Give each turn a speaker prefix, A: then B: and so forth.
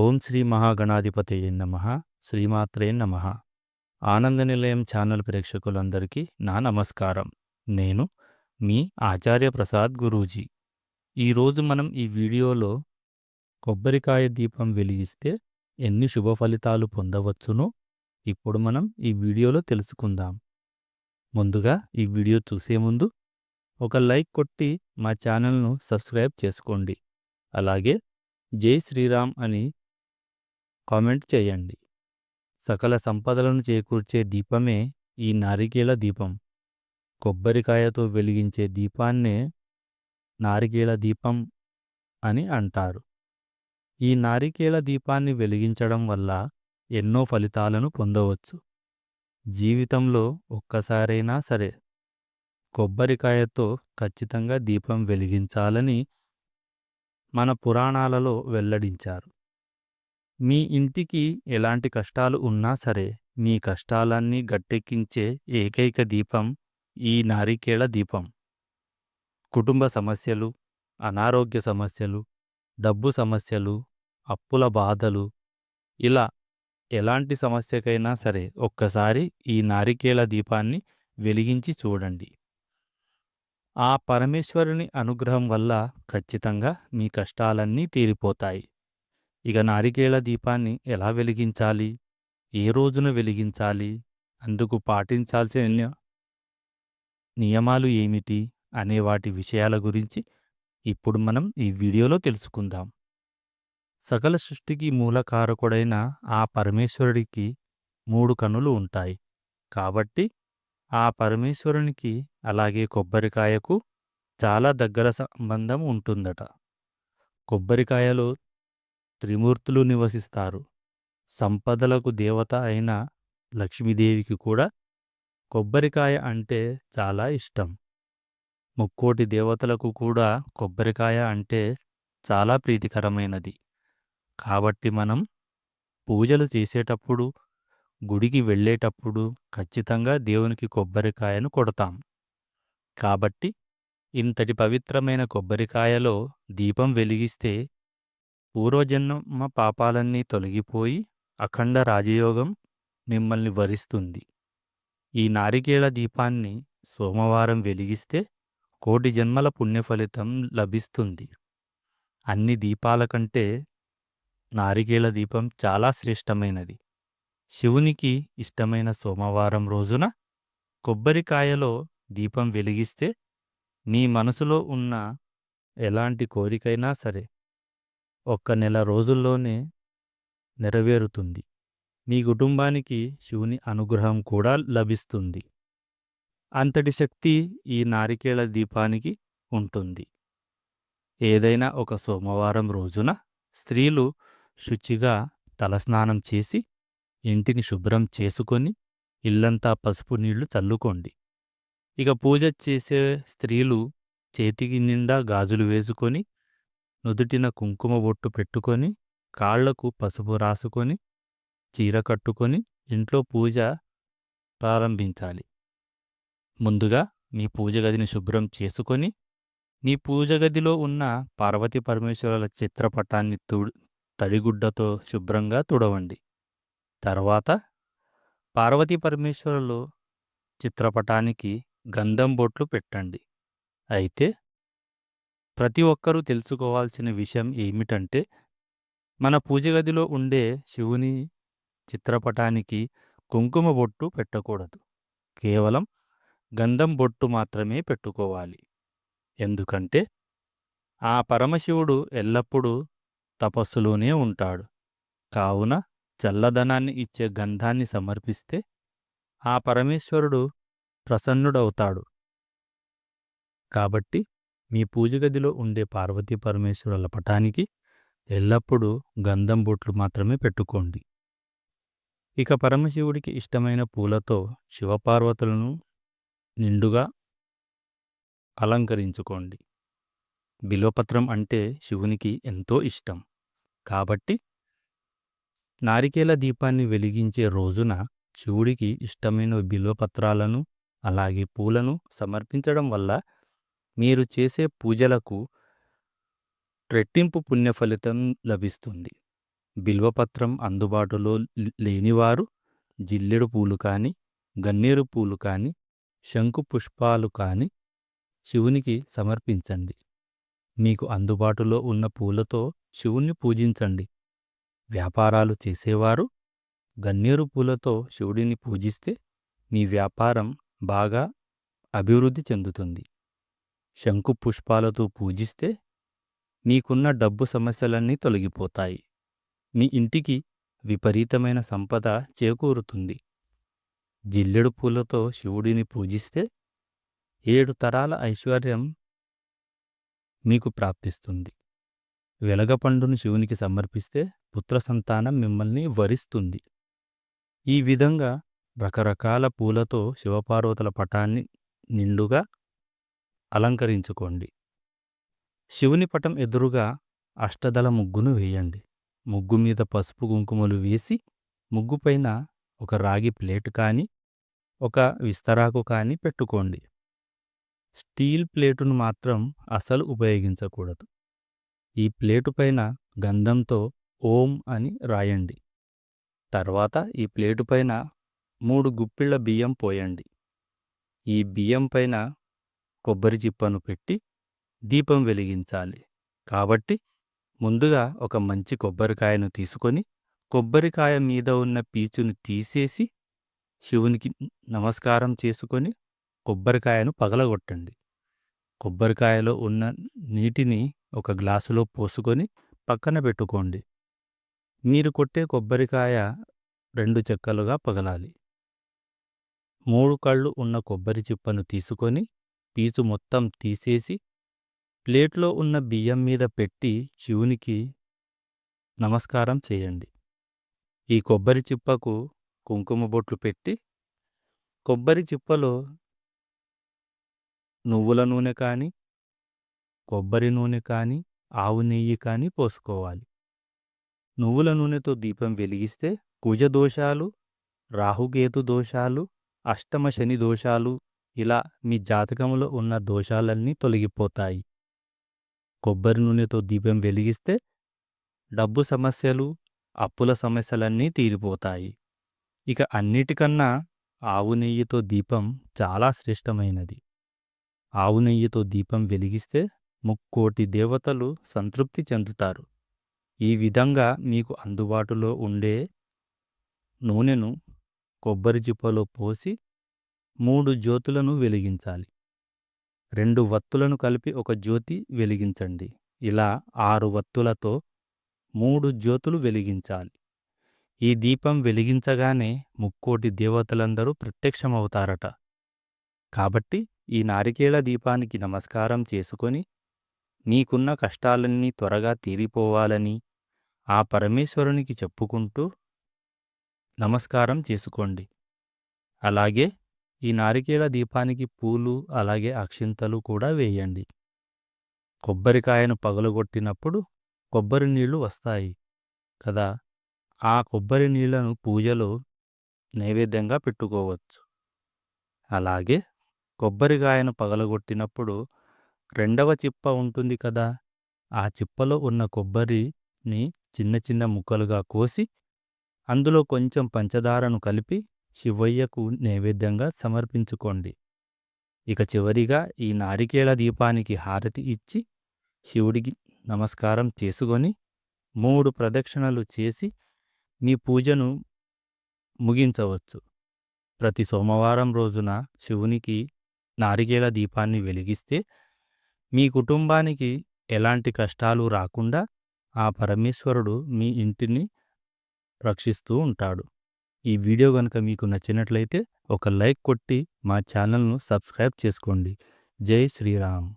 A: ఓం శ్రీ మహాగణాధిపతయే నమ శ్రీమాత్రే నమ. ఆనంద నిలయం ఛానల్ ప్రేక్షకులందరికీ నా నమస్కారం. నేను మీ ఆచార్య ప్రసాద్ గురూజీ. ఈరోజు మనం ఈ వీడియోలో కొబ్బరికాయ దీపం వెలిగిస్తే ఎన్ని శుభ ఫలితాలు పొందవచ్చునో ఇప్పుడు మనం ఈ వీడియోలో తెలుసుకుందాం. ముందుగా ఈ వీడియో చూసే ముందు ఒక లైక్ కొట్టి మా ఛానల్ను సబ్స్క్రైబ్ చేసుకోండి. అలాగే జై శ్రీరామ్ అని కామెంట్ చేయండి. సకల సంపదలను చేకూర్చే దీపమే ఈ నారికేల దీపం. కొబ్బరికాయతో వెలిగించే దీపాన్నే నారికేల దీపం అని అంటారు. ఈ నారికేల దీపాన్ని వెలిగించడం వల్ల ఎన్నో ఫలితాలను పొందవచ్చు. జీవితంలో ఒక్కసారైనా సరే కొబ్బరికాయతో ఖచ్చితంగా దీపం వెలిగించాలని మన పురాణాలలో వెల్లడించారు. మీ ఇంటికి ఎలాంటి కష్టాలు ఉన్నా సరే మీ కష్టాలన్నీ గట్టెక్కించే ఏకైక దీపం ఈ నారికేళ దీపం. కుటుంబ సమస్యలు అనారోగ్య సమస్యలు డబ్బు సమస్యలు అప్పుల బాధలు ఇలా ఎలాంటి సమస్యకైనా సరే ఒక్కసారి ఈ నారికేళ దీపాన్ని వెలిగించి చూడండి. ఆ పరమేశ్వరుని అనుగ్రహం వల్ల ఖచ్చితంగా మీ కష్టాలన్నీ తీరిపోతాయి. ఇక నారికేళ దీపాన్ని ఎలా వెలిగించాలి? ఏ రోజున వెలిగించాలి? అందుకు పాటించాల్సిన నియమాలు ఏమిటి? అనే వాటి విషయాల గురించి ఇప్పుడు మనం ఈ వీడియోలో తెలుసుకుందాం. సకల సృష్టికి మూలకారకుడైన ఆ పరమేశ్వరుడికి మూడు కనులు ఉంటాయి. కాబట్టి ఆ పరమేశ్వరునికి అలాగే కొబ్బరికాయకు చాలా దగ్గర సంబంధం ఉంటుందట. కొబ్బరికాయలో త్రిమూర్తులు నివసిస్తారు. సంపదలకు దేవత అయిన లక్ష్మీదేవికి కూడా కొబ్బరికాయ అంటే చాలా ఇష్టం. ముక్కోటి దేవతలకు కూడా కొబ్బరికాయ అంటే చాలా ప్రీతికరమైనది. కాబట్టి మనం పూజలు చేసేటప్పుడు గుడికి వెళ్ళేటప్పుడు ఖచ్చితంగా దేవునికి కొబ్బరికాయను కొడతాం. కాబట్టి ఇంతటి పవిత్రమైన కొబ్బరికాయలో దీపం వెలిగిస్తే పూర్వజన్మ పాపాలన్నీ తొలగిపోయి అఖండ రాజయోగం మిమ్మల్ని వరిస్తుంది. ఈ నారికేళ దీపాన్ని సోమవారం వెలిగిస్తే కోటి జన్మల పుణ్యఫలితం లభిస్తుంది. అన్ని దీపాల కంటే నారికేళ దీపం చాలా శ్రేష్టమైనది. శివునికి ఇష్టమైన సోమవారం రోజున కొబ్బరికాయలో దీపం వెలిగిస్తే నీ మనసులో ఉన్న ఎలాంటి కోరికైనా సరే ఒక్క నెల రోజుల్లోనే నెరవేరుతుంది. మీ కుటుంబానికి శివుని అనుగ్రహం కూడా లభిస్తుంది. అంతటి శక్తి ఈ నారికేళ దీపానికి ఉంటుంది. ఏదైనా ఒక సోమవారం రోజున స్త్రీలు శుచిగా తలస్నానం చేసి ఇంటిని శుభ్రం చేసుకొని ఇల్లంతా పసుపు నీళ్ళు చల్లుకోండి. ఇక పూజ చేసే స్త్రీలు చేతికి నిండా గాజులు వేసుకొని నుదుటిన కుంకుమ బొట్టు పెట్టుకొని కాళ్ళకు పసుపు రాసుకొని చీర కట్టుకొని ఇంట్లో పూజ ప్రారంభించాలి. ముందుగా మీ పూజ గదిని శుభ్రం చేసుకొని మీ పూజ గదిలో ఉన్న పార్వతీ పరమేశ్వరుల చిత్రపటాన్ని తుడు తడిగుడ్డతో శుభ్రంగా తుడవండి. తర్వాత పార్వతీ పరమేశ్వరులు చిత్రపటానికి గంధం బొట్లు పెట్టండి. అయితే ప్రతి ఒక్కరూ తెలుసుకోవాల్సిన విషయం ఏమిటంటే మన పూజ గదిలో ఉండే శివుని చిత్రపటానికి కుంకుమ బొట్టు పెట్టకూడదు. కేవలం గంధం బొట్టు మాత్రమే పెట్టుకోవాలి. ఎందుకంటే ఆ పరమశివుడు ఎల్లప్పుడూ తపస్సులోనే ఉంటాడు. కావున చల్లదనాన్ని ఇచ్చే గంధాన్ని సమర్పిస్తే ఆ పరమేశ్వరుడు ప్రసన్నుడవుతాడు. కాబట్టి మీ పూజగదిలో ఉండే పార్వతీ పరమేశ్వరుల పటానికి ఎల్లప్పుడూ గంధం బొట్లు మాత్రమే పెట్టుకోండి. ఇక పరమశివుడికి ఇష్టమైన పూలతో శివపార్వతులను నిండుగా అలంకరించుకోండి. బిలోపత్రం అంటే శివునికి ఎంతో ఇష్టం. కాబట్టి నారికేల దీపాన్ని వెలిగించే రోజున శివుడికి ఇష్టమైన బిలోపత్రాలను అలాగే పూలను సమర్పించడం వల్ల మీరు చేసే పూజలకు రెట్టింపు పుణ్యఫలితం లభిస్తుంది. బిల్వపత్రం అందుబాటులో లేనివారు జిల్లెడు పూలు కాని గన్నేరు పూలు కాని శంకు పుష్పాలు కాని శివునికి సమర్పించండి. మీకు అందుబాటులో ఉన్న పూలతో శివుణ్ణి పూజించండి. వ్యాపారాలు చేసేవారు గన్నేరు పూలతో శివుడిని పూజిస్తే మీ వ్యాపారం బాగా అభివృద్ధి చెందుతుంది. శంఖుపుష్పాలతో పూజిస్తే మీకున్న డబ్బు సమస్యలన్నీ తొలగిపోతాయి. మీ ఇంటికి విపరీతమైన సంపద చేకూరుతుంది. జిల్లెడు పూలతో శివుడిని పూజిస్తే ఏడు తరాల ఐశ్వర్యం మీకు ప్రాప్తిస్తుంది. వెలగపండును శివునికి సమర్పిస్తే పుత్ర సంతానం మిమ్మల్ని వరిస్తుంది. ఈ విధంగా రకరకాల పూలతో శివపార్వతుల పటాన్ని నిండుగా అలంకరించుకోండి. శివుని పటం ఎదురుగా అష్టదళ ముగ్గును వేయండి. ముగ్గు మీద పసుపు కుంకుమలు వేసి ముగ్గుపైన ఒక రాగి ప్లేటు కాని ఒక విస్తరాకు కాని పెట్టుకోండి. స్టీల్ ప్లేటును మాత్రం అసలు ఉపయోగించకూడదు. ఈ ప్లేటు పైన గంధంతో ఓం అని రాయండి. తర్వాత ఈ ప్లేటు పైన మూడు గుప్పిళ్ళ బియ్యం పోయండి. ఈ బియ్యం పైన కొబ్బరి చిప్పను పెట్టి దీపం వెలిగించాలి. కాబట్టి ముందుగా ఒక మంచి కొబ్బరికాయను తీసుకొని కొబ్బరికాయ మీద ఉన్న పీచును తీసేసి శివునికి నమస్కారం చేసుకొని కొబ్బరికాయను పగలగొట్టండి. కొబ్బరికాయలో ఉన్న నీటిని ఒక గ్లాసులో పోసుకొని పక్కన పెట్టుకోండి. మీరు కొట్టే కొబ్బరికాయ రెండు చెక్కలుగా పగలాలి. మూడు కళ్ళు ఉన్న కొబ్బరి చిప్పను తీసుకొని పీచు మొత్తం తీసేసి ప్లేట్లో ఉన్న బియ్యం మీద పెట్టి శివునికి నమస్కారం చేయండి. ఈ కొబ్బరి చిప్పకు కుంకుమ బొట్లు పెట్టి కొబ్బరి చిప్పలో నువ్వుల నూనె కానీ కొబ్బరి నూనె కానీ ఆవు నెయ్యి కానీ పోసుకోవాలి. నువ్వుల నూనెతో దీపం వెలిగిస్తే కుజ దోషాలు రాహుకేతు దోషాలు అష్టమ శని దోషాలు ఇలా మీ జాతకంలో ఉన్న దోషాలన్నీ తొలగిపోతాయి. కొబ్బరి నూనెతో దీపం వెలిగిస్తే డబ్బు సమస్యలు అప్పుల సమస్యలన్నీ తీరిపోతాయి. ఇక అన్నిటికన్నా ఆవు నెయ్యితో దీపం చాలా శ్రేష్టమైనది. ఆవు నెయ్యితో దీపం వెలిగిస్తే ముక్కోటి దేవతలు సంతృప్తి చెందుతారు. ఈ విధంగా మీకు అందుబాటులో ఉండే నూనెను కొబ్బరి చిప్పలో పోసి మూడు జ్యోతులను వెలిగించాలి. రెండు వత్తులను కలిపి ఒక జ్యోతి వెలిగించండి. ఇలా ఆరు వత్తులతో మూడు జ్యోతులు వెలిగించాలి. ఈ దీపం వెలిగించగానే ముక్కోటి దేవతలందరూ ప్రత్యక్షమవుతారట. కాబట్టి ఈ నారికేళ దీపానికి నమస్కారం చేసుకొని నీకున్న కష్టాలన్నీ త్వరగా తీరిపోవాలని ఆ పరమేశ్వరునికి చెప్పుకుంటూ నమస్కారం చేసుకోండి. అలాగే ఈ నారికేళ దీపానికి పూలు అలాగే అక్షింతలు కూడా వేయండి. కొబ్బరికాయను పగలగొట్టినప్పుడు కొబ్బరి నీళ్ళు వస్తాయి కదా. ఆ కొబ్బరి నీళ్ళను పూజలో నైవేద్యంగా పెట్టుకోవచ్చు. అలాగే కొబ్బరికాయను పగలగొట్టినప్పుడు రెండవ చిప్ప ఉంటుంది కదా. ఆ చిప్పలో ఉన్న కొబ్బరిని చిన్న చిన్న ముక్కలుగా కోసి అందులో కొంచెం పంచదారను కలిపి శివయ్యకు నైవేద్యంగా సమర్పించుకోండి. ఇక చివరిగా ఈ నారికేళ దీపానికి హారతి ఇచ్చి శివుడికి నమస్కారం చేసుకొని మూడు ప్రదక్షిణలు చేసి మీ పూజను ముగించవచ్చు. ప్రతి సోమవారం రోజున శివునికి నారికేళ దీపాన్ని వెలిగిస్తే మీ కుటుంబానికి ఎలాంటి కష్టాలు రాకుండా ఆ పరమేశ్వరుడు మీ ఇంటిని రక్షిస్తూ ఉంటాడు. ఈ వీడియో గనుక మీకు నచ్చినట్లయితే ఒక లైక్ కొట్టి మా ఛానల్ను సబ్స్క్రైబ్ చేసుకోండి. జై శ్రీరామ్.